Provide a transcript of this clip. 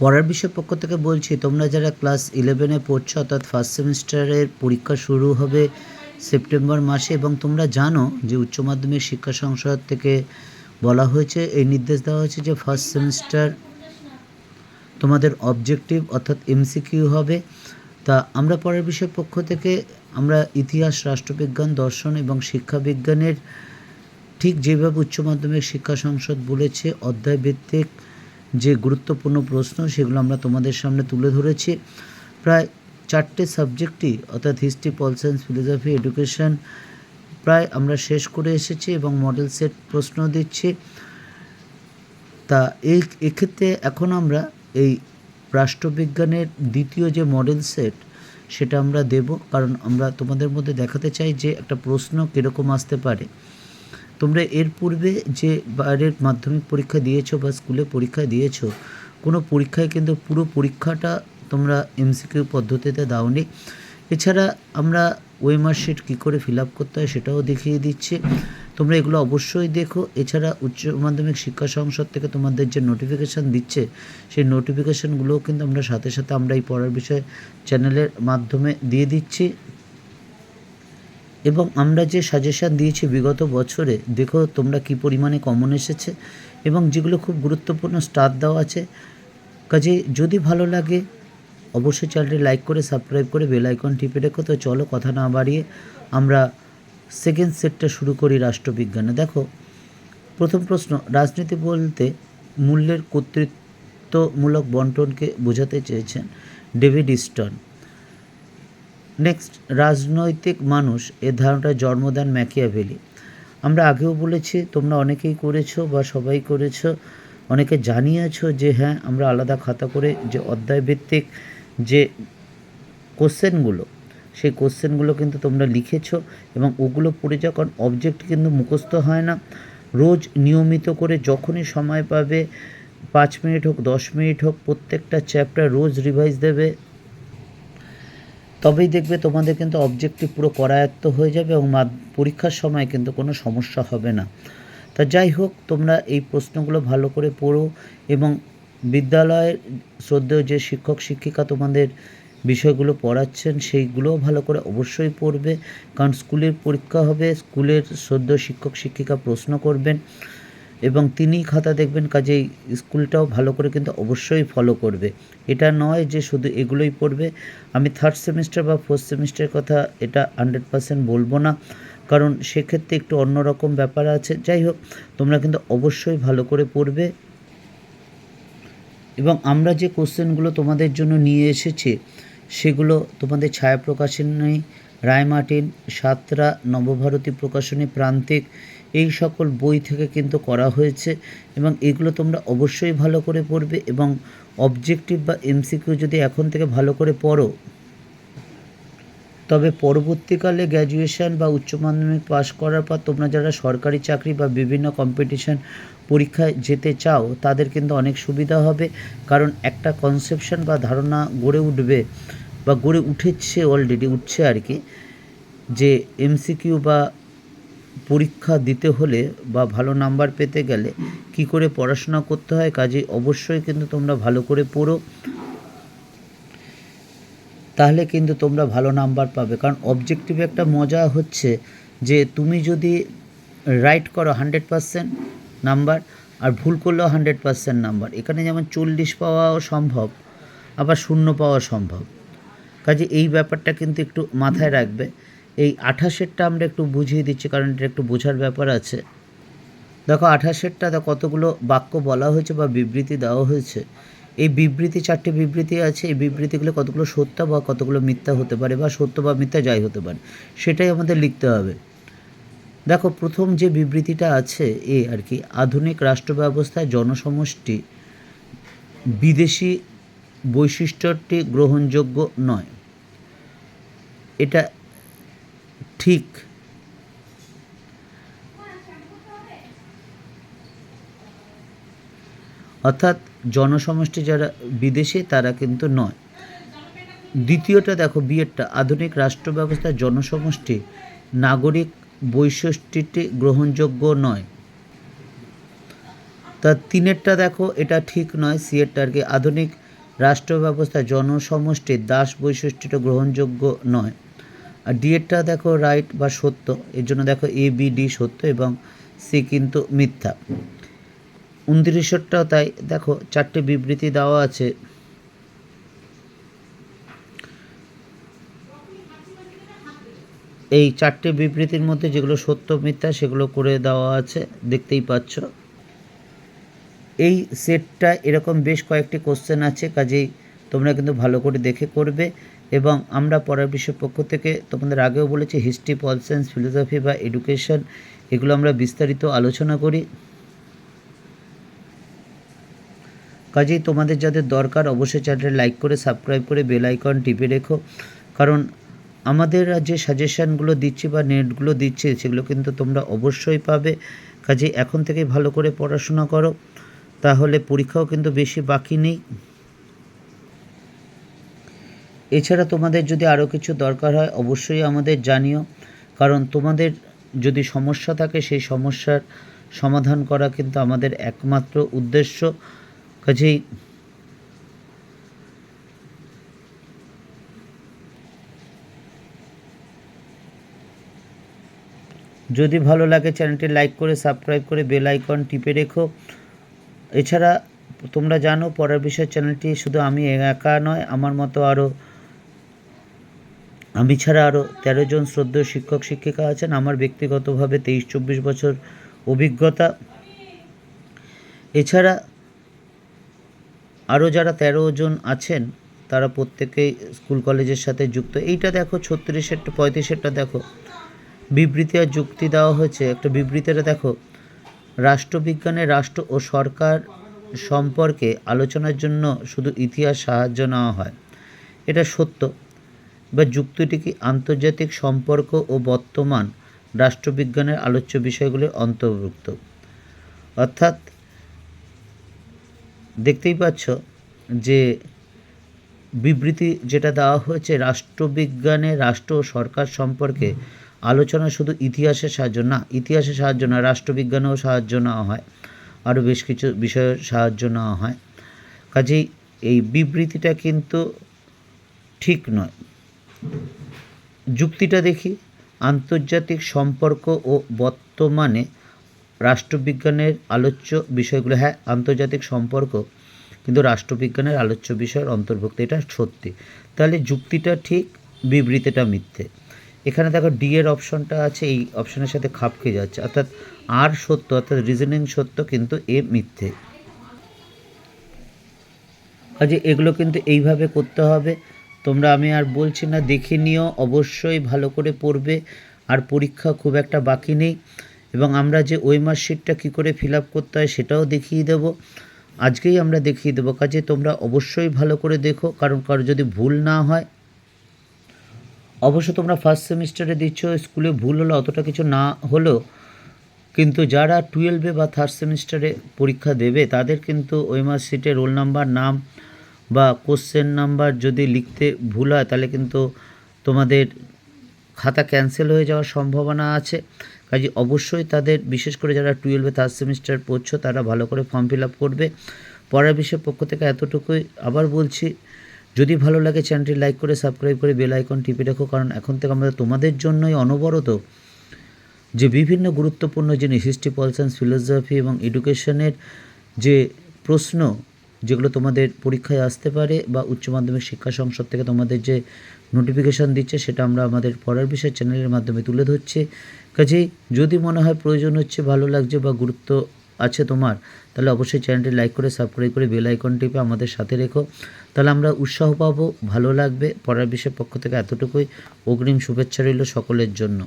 পড়ার বিষয় পক্ষ থেকে বলছি, তোমরা যারা ক্লাস ইলেভেনে পড়ছো, অর্থাৎ ফার্স্ট সেমিস্টারের পরীক্ষা শুরু হবে সেপ্টেম্বর মাসে, এবং তোমরা জানো যে উচ্চ মাধ্যমিক শিক্ষা সংসদ থেকে বলা হয়েছে, এই নির্দেশ দেওয়া হয়েছে যে ফার্স্ট সেমিস্টার তোমাদের অবজেক্টিভ অর্থাৎ এমসিকিউ হবে। তা আমরা পড়ার বিষয় পক্ষ থেকে, আমরা ইতিহাস, রাষ্ট্রবিজ্ঞান, দর্শন এবং শিক্ষাবিজ্ঞানের ঠিক যেভাবে উচ্চ মাধ্যমিক শিক্ষা সংসদ বলেছে, অধ্যায়ভিত্তিক যে গুরুত্বপূর্ণ প্রশ্ন সেগুলো আমরা তোমাদের সামনে তুলে ধরেছি। প্রায় চারটে সাবজেক্টই, অর্থাৎ history, pol science, philosophy, education, প্রায় আমরা শেষ করে এসেছি এবং মডেল সেট প্রশ্ন দিচ্ছি। তা এই এক্ষেত্রে এখন আমরা এই রাষ্ট্রবিজ্ঞানের দ্বিতীয় যে মডেল সেট, সেটা আমরা দেব। কারণ আমরা তোমাদের মধ্যে দেখাতে চাই যে একটা প্রশ্ন কীরকম আসতে পারে। তোমরা এর পূর্বে যে বাইরের মাধ্যমিক পরীক্ষা দিয়েছ বা স্কুলে পরীক্ষা দিয়েছ, কোনো পরীক্ষায় কিন্তু পুরো পরীক্ষাটা তোমরা এমসিকিউ পদ্ধতিতে দাওনি। এছাড়া আমরা ওয়েমার শিট কী করে ফিল আপ করতে হয় সেটাও দেখিয়ে দিচ্ছি। তোমরা এগুলো অবশ্যই দেখো। এছাড়া উচ্চ মাধ্যমিক শিক্ষা সংসদ থেকে তোমাদের যে নোটিফিকেশান দিচ্ছে, সেই নোটিফিকেশানগুলোও কিন্তু আমরা সাথে সাথে আমরা এই পড়ার বিষয়ে চ্যানেলের মাধ্যমে দিয়ে দিচ্ছি। এবং আমরা যে সাজেশান দিয়েছি বিগত বছরে, দেখো তোমরা কি পরিমাণে কমন এসেছে এবং যেগুলো খুব গুরুত্বপূর্ণ স্টার দেওয়া আছে। কাজে যদি ভালো লাগে, অবশ্যই চ্যানেলটি লাইক করে সাবস্ক্রাইব করে বেল আইকন টিপে রেখো। তো চলো কথা না বাড়িয়ে আমরা সেকেন্ড সেটটা শুরু করি রাষ্ট্রবিজ্ঞানে। দেখো, প্রথম প্রশ্ন, রাজনীতি বলতে মূল্যের কর্তৃত্বমূলক বন্টনকে বোঝাতে চেয়েছেন ডেভিড ইস্টন। নেক্সট রাজনৈতিক মানুষ, এ ধারণাটা জন্ম দেন ম্যাকিয়াভেলি। আমরা আগেও বলেছি, তোমরা অনেকেই করেছ বা সবাই করেছ, অনেকে জানিয়েছো যে হ্যাঁ আমরা আলাদা খাতা করে যে অধ্যায়ভিত্তিক যে কোশ্চেনগুলো, সেই কোশ্চেনগুলো কিন্তু তোমরা লিখেছো এবং ওগুলো পড়ে যাও, কারণ অবজেক্ট কিন্তু মুখস্থ হয় না। রোজ নিয়মিত করে যখনই সময় পাবে, পাঁচ মিনিট হোক, দশ মিনিট হোক, প্রত্যেকটা চ্যাপ্টার রোজ রিভাইজ দেবে। তবেই দেখবে তোমাদের কিন্তু অবজেক্টিভ পুরো করায়ত্ত হয়ে যাবে এবং পরীক্ষার সময় কিন্তু কোনো সমস্যা হবে না। তা যাই হোক, তোমরা এই প্রশ্নগুলো ভালো করে পড়ো এবং বিদ্যালয়ের শ্রদ্ধেয় যে শিক্ষক, শিক্ষিকা তোমাদের বিষয়গুলো পড়াচ্ছেন, সেইগুলোও ভালো করে অবশ্যই পড়বে। কারণ স্কুলের পরীক্ষা হবে, স্কুলের শ্রদ্ধেয় শিক্ষক, শিক্ষিকা প্রশ্ন করবেন। এবং তিনি খাতা দেখবেন, কাজেই স্কুলটাও ভালো করে কিন্তু অবশ্যই ফলো করবে। এটা নয় যে শুধু এগুলোই পড়বে। আমি থার্ড সেমিস্টার বা ফোর্থ সেমিস্টারের কথা এটা হান্ড্রেড পার্সেন্ট বলব না। কারণ সেক্ষেত্রে একটু অন্যরকম ব্যাপার আছে। যাই হোক, তোমরা কিন্তু অবশ্যই ভালো করে পড়বে। এবং আমরা যে কোশ্চেনগুলো তোমাদের জন্য নিয়ে এসেছি, সেগুলো তোমাদের ছায়া প্রকাশনী রায়মার্টিন সাতরা, নবভারতী প্রকাশনী, প্রান্তিক এই সকল বই থেকে কিন্তু করা হয়েছে এবং এগুলো তোমরা অবশ্যই ভালো করে পড়বে এবং অবজেক্টিভ বা এমসিকিউ যদি এখন থেকে ভালো করে পড়ো, তবে পরবর্তীকালে গ্র্যাজুয়েশন বা উচ্চ মাধ্যমিক পাশ করার পর তোমরা যারা সরকারি চাকরি বা বিভিন্ন কম্পিটিশন পরীক্ষায় যেতে চাও, তাদের কিন্তু অনেক সুবিধা হবে। কারণ একটা কনসেপশন বা ধারণা গড়ে উঠবে বা গড়ে উঠেছে অলরেডি উঠছে আর কি, যে এমসিকিউ বা পরীক্ষা দিতে হলে বা ভালো নাম্বার পেতে গেলে কি করে পড়াশোনা করতে হয়? কাজে অবশ্যই কিন্তু তোমরা ভালো করে পড়ো। তাহলে কিন্তু তোমরা ভালো নাম্বার পাবে। কারণ অবজেক্টিভে একটা মজা হচ্ছে যে তুমি যদি রাইট করো হান্ড্রেড পারসেন্ট নাম্বার আর ভুল করলেও হান্ড্রেড পারসেন্ট নাম্বার। এখানে যেমন চল্লিশ পাওয়াও সম্ভব, আবার শূন্য পাওয়া সম্ভব। কাজে এই ব্যাপারটা কিন্তু একটু মাথায় রাখবে। এই আঠাশেরটা আমরা একটু বুঝিয়ে দিচ্ছি, কারণ এটা একটু বোঝার ব্যাপার আছে। দেখো, আঠাশেরটা কতগুলো বাক্য বলা হয়েছে বা বিবৃতি দেওয়া হয়েছে। এই বিবৃতি, চারটে বিবৃতি আছে। এই বিবৃতিগুলো কতগুলো সত্য বা কতগুলো মিথ্যা হতে পারে বা সত্য বা মিথ্যা যাই হতে পারে, সেটাই আমাদের লিখতে হবে। দেখো, প্রথম যে বিবৃতিটা আছে এ আর কি, আধুনিক রাষ্ট্র ব্যবস্থায় জনসমষ্টি বিদেশি বৈশিষ্ট্যটি গ্রহণযোগ্য নয়। এটা ঠিক। অর্থাৎ জনসমষ্টি যারা বিদেশে, তারা কিন্তু নয়। দ্বিতীয়টা দেখো, বিয়েরটা। আধুনিক রাষ্ট্র ব্যবস্থায় জনসমষ্টি, নাগরিক বৈশিষ্ট্যটি গ্রহণযোগ্য নয়। তা তিনেরটা দেখো, এটা ঠিক নয় সিয়েরটা আর কি। আধুনিক রাষ্ট্র ব্যবস্থা জনসমষ্টির দাস বৈশিষ্ট্যটা গ্রহণযোগ্য নয়। আর ডিএডটা দেখো রাইট বা সত্য, এর জন্য দেখো এ বি ডি সত্য এবং সি কিন্তু মিথ্যা। উনত্রিশটাও তাই, দেখো চারটে বিবৃতি দেওয়া আছে। এই চারটে বিবৃতির মধ্যে যেগুলো সত্য, মিথ্যা, সেগুলো করে দেওয়া আছে, দেখতেই পাচ্ছ। এই সেটটা এরকম বেশ কয়েকটি কোশ্চেন আছে, কাজেই তোমরা কিন্তু ভালো করে দেখে করবে। এবং আমরা পড়ার বিষয় পক্ষ থেকে তোমাদের আগেও বলেছি হিস্ট্রি পল সায়েন্স ফিলোসফি বা এডুকেশন এগুলো আমরা বিস্তারিত আলোচনা করি। কাজেই তোমাদের যাদের দরকার, অবশ্যই চ্যানেলটা লাইক করে সাবস্ক্রাইব করে বেল আইকন টিপে রেখো। কারণ আমাদের যে সাজেশানগুলো দিচ্ছি বা নেটগুলো দিচ্ছি, সেগুলো কিন্তু তোমরা অবশ্যই পাবে। কাজেই এখন থেকে ভালো করে পড়াশোনা করো। তাহলে পরীক্ষাও কিন্তু বেশি বাকি নেই। এছাড়া তোমাদের যদি আরও কিছু দরকার হয়, অবশ্যই আমাদের জানিও। কারণ তোমাদের যদি সমস্যা থাকে, সেই সমস্যার সমাধান করা কিন্তু আমাদের একমাত্র উদ্দেশ্য। কাজেই যদি ভালো লাগে, চ্যানেলটি লাইক করে, সাবস্ক্রাইব করে, বেল আইকন টিপে রেখো। এছাড়া তোমরা জানো পড়ার বিষয় চ্যানেলটি শুধু আমি একা নয়, আমার মতো আরও আমি ছাড়া আরও তেরো জন শ্রদ্ধেয় শিক্ষক, শিক্ষিকা আছেন। আমার ব্যক্তিগতভাবে তেইশ, চব্বিশ বছর অভিজ্ঞতা। এছাড়া আরও যারা তেরো জন আছেন, তারা প্রত্যেকেই স্কুল কলেজের সাথে যুক্ত। এইটা দেখো ছত্রিশেরটা পঁয়ত্রিশেরটা দেখো। বিবৃতি আর যুক্তি দেওয়া হয়েছে। একটা বিবৃতিটা দেখো, রাষ্ট্রবিজ্ঞানে রাষ্ট্র ও সরকার সম্পর্কে আলোচনার জন্য শুধু ইতিহাস সাহায্য নেওয়া হয়। এটা সত্য। বা যুক্তিটি কি আন্তর্জাতিক সম্পর্ক ও বর্তমান রাষ্ট্রবিজ্ঞানের আলোচ্য বিষয়গুলির অন্তর্ভুক্ত? অর্থাৎ, দেখতেই পাচ্ছ যে বিবৃতি যেটা দেওয়া হয়েছে, রাষ্ট্রবিজ্ঞানে রাষ্ট্র ও সরকার সম্পর্কে আলোচনা শুধু ইতিহাসের সাহায্য না ইতিহাসের সাহায্য না, রাষ্ট্রবিজ্ঞানেও সাহায্য নেওয়া হয়, আরও বেশ কিছু বিষয়ের সাহায্য নেওয়া হয়। কাজেই এই বিবৃতিটা কিন্তু ঠিক নয়। যুক্তিটা দেখি। আন্তর্জাতিক সম্পর্ক ও বর্তমানে রাষ্ট্রবিজ্ঞানের আলোচ্য বিষয়গুলো হ্যাঁ আন্তর্জাতিক সম্পর্ক কিন্তু রাষ্ট্রবিজ্ঞানের আলোচ্য বিষয়ের অন্তর্ভুক্ত, এটা সত্যি। তাহলে যুক্তিটা ঠিক, বিবৃতিটা মিথ্যে। এখানে দেখো ডি এর অপশনটা আছে, এই অপশনের সাথে খাপ খেয়ে যাচ্ছে। অর্থাৎ আর সত্য, অর্থাৎ রিজনিং সত্য কিন্তু এ মিথ্যে। কাজে এগুলো কিন্তু এইভাবে করতে হবে তোমরা আমি আর বলছি না, দেখে নিও, অবশ্যই ভালো করে পড়বে, আর পরীক্ষা খুব একটা বাকি নেই। এবং আমরা যে ওই মার্কশিটটা কী করে ফিল আপ করতে হয় সেটাও দেখিয়ে দেব। আজকেই আমরা দেখিয়ে দেবো। কাজে তোমরা অবশ্যই ভালো করে দেখো, কারণ কারও যদি ভুল না হয়, অবশ্য তোমরা ফার্স্ট সেমিস্টারে দিচ্ছ স্কুলে ভুল হলো অতটা কিছু না হলেও, কিন্তু যারা টুয়েলভে বা থার্ড সেমিস্টারে পরীক্ষা দেবে, তাদের কিন্তু ওই মার্কশিটে রোল নাম্বার নাম বা কোশ্চেন নাম্বার যদি লিখতে ভুল হয়, তাহলে কিন্তু তোমাদের খাতা ক্যান্সেল হয়ে যাওয়ার সম্ভাবনা আছে। কাজে অবশ্যই তাদের, বিশেষ করে যারা টুয়েলভে থার্ড সেমিস্টার পড়ছো, তারা ভালো করে ফর্ম ফিল আপ করবে। পড়ার বিষয়ের পক্ষ থেকে এতটুকুই আবার বলছি, যদি ভালো লাগে চ্যানেলটি লাইক করে সাবস্ক্রাইব করে বেল আইকন টিপে রাখো, কারণ এখন থেকে আমরা তোমাদের জন্যই অনবরত যে বিভিন্ন গুরুত্বপূর্ণ জিনিস হিস্ট্রি পল সায়েন্স ফিলোসফি এবং এডুকেশনের যে প্রশ্ন যেগুলো তোমাদের পরীক্ষায় আসতে পারে বা উচ্চ মাধ্যমিক শিক্ষা সংসদ থেকে তোমাদের যে নোটিফিকেশান দিচ্ছে, সেটা আমরা আমাদের পড়ার বিষয় চ্যানেলের মাধ্যমে তুলে ধরছি। কাজেই যদি মনে হয় প্রয়োজন হচ্ছে, ভালো লাগছে বা গুরুত্ব আছে তোমার, তাহলে অবশ্যই চ্যানেলটি লাইক করে সাবস্ক্রাইব করে বেল আইকন টিপে আমাদের সাথে রেখো। তাহলে আমরা উৎসাহ পাবো, ভালো লাগবে। পড়ার বিষয়ের পক্ষ থেকে এতটুকুই। অগ্রিম শুভেচ্ছা রইল সকলের জন্য।